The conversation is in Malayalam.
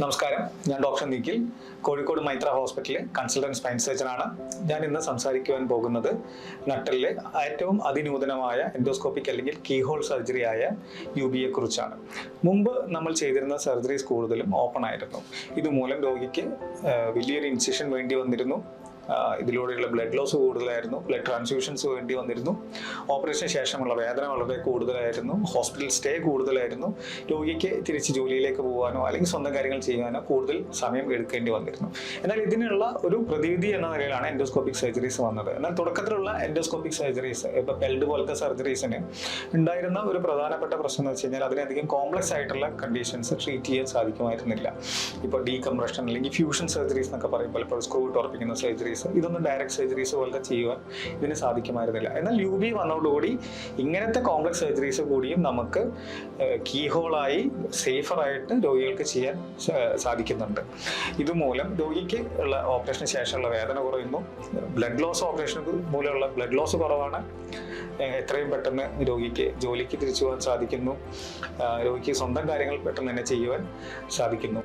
നമസ്കാരം. ഞാൻ ഡോക്ടർ നിഖിൽ കോഴിക്കോട് മൈത്ര ഹോസ്പിറ്റലിലെ കൺസൾട്ടന്റ് സ്പൈൻ സർജനാണ്. ഞാൻ ഇന്ന് സംസാരിക്കുവാൻ പോകുന്നത് നട്ടലിലെ ഏറ്റവും അതിനൂതനമായ എൻഡോസ്കോപ്പിക് അല്ലെങ്കിൽ കീഹോൾ സർജറി ആയ യു ബിയെ കുറിച്ചാണ്. മുമ്പ് നമ്മൾ ചെയ്തിരുന്ന സർജറീസ് കൂടുതലും ഓപ്പൺ ആയിരുന്നു. ഇതുമൂലം രോഗിക്ക് വലിയൊരു ഇൻസിഷൻ വേണ്ടി വന്നിരുന്നു. ഇതിലൂടെയുള്ള ബ്ലഡ് ലോസ് കൂടുതലായിരുന്നു. ബ്ലഡ് ട്രാൻസ്ഫ്യൂഷൻസ് വേണ്ടി വന്നിരുന്നു. ഓപ്പറേഷന് ശേഷമുള്ള വേദന വളരെ കൂടുതലായിരുന്നു. ഹോസ്പിറ്റൽ സ്റ്റേ കൂടുതലായിരുന്നു. രോഗിക്ക് തിരിച്ച് ജോലിയിലേക്ക് പോകാനോ അല്ലെങ്കിൽ സ്വന്തം കാര്യങ്ങൾ ചെയ്യാനോ കൂടുതൽ സമയം എടുക്കേണ്ടി വന്നിരുന്നു. എന്നാൽ ഇതിനുള്ള ഒരു പ്രതിവിധി എന്ന നിലയിലാണ് എൻഡോസ്കോപ്പിക് സർജറീസ് വന്നത്. എന്നാൽ തുടക്കത്തിലുള്ള എൻഡോസ്കോപ്പിക് സർജറീസ് ഇപ്പൊ ബെൽഡ് പോലത്തെ സർജറീസിന് ഉണ്ടായിരുന്ന ഒരു പ്രധാനപ്പെട്ട പ്രശ്നം എന്ന് വെച്ച് കഴിഞ്ഞാൽ അതിനധികം കോംപ്ലക്സ് ആയിട്ടുള്ള കണ്ടീഷൻസ് ട്രീറ്റ് ചെയ്യാൻ സാധിക്കുമായിരുന്നില്ല. ഇപ്പോൾ ഡീകംപ്രഷൻ അല്ലെങ്കിൽ ഫ്യൂഷൻ സർജറീസ് എന്നൊക്കെ പറയും. പലപ്പോഴും സ്ക്രൂ ടോർപ്പിക്കുന്ന സർജറീസ് ഇതൊന്നും ഡയറക്ട് സർജറീസ് പോലത്തെ ചെയ്യുവാൻ ഇതിന് സാധിക്കുമായിരുന്നില്ല. എന്നാൽ യു ബി വന്നതോടുകൂടി ഇങ്ങനത്തെ കോംപ്ലക്സ് സർജറീസ് കൂടിയും നമുക്ക് കീഹോളായി സേഫറായിട്ട് രോഗികൾക്ക് ചെയ്യാൻ സാധിക്കുന്നുണ്ട്. ഇതുമൂലം രോഗിക്ക് ഉള്ള ഓപ്പറേഷന് ശേഷമുള്ള വേദന കുറയുന്നു. ബ്ലഡ് ലോസ് ഓപ്പറേഷൻ മൂലമുള്ള ബ്ലഡ് ലോസ് കുറവാണ്. എത്രയും പെട്ടെന്ന് രോഗിക്ക് ജോലിക്ക് തിരിച്ചു പോകാൻ സാധിക്കുന്നു. രോഗിക്ക് സ്വന്തം കാര്യങ്ങൾ പെട്ടെന്ന് തന്നെ ചെയ്യുവാൻ സാധിക്കുന്നു.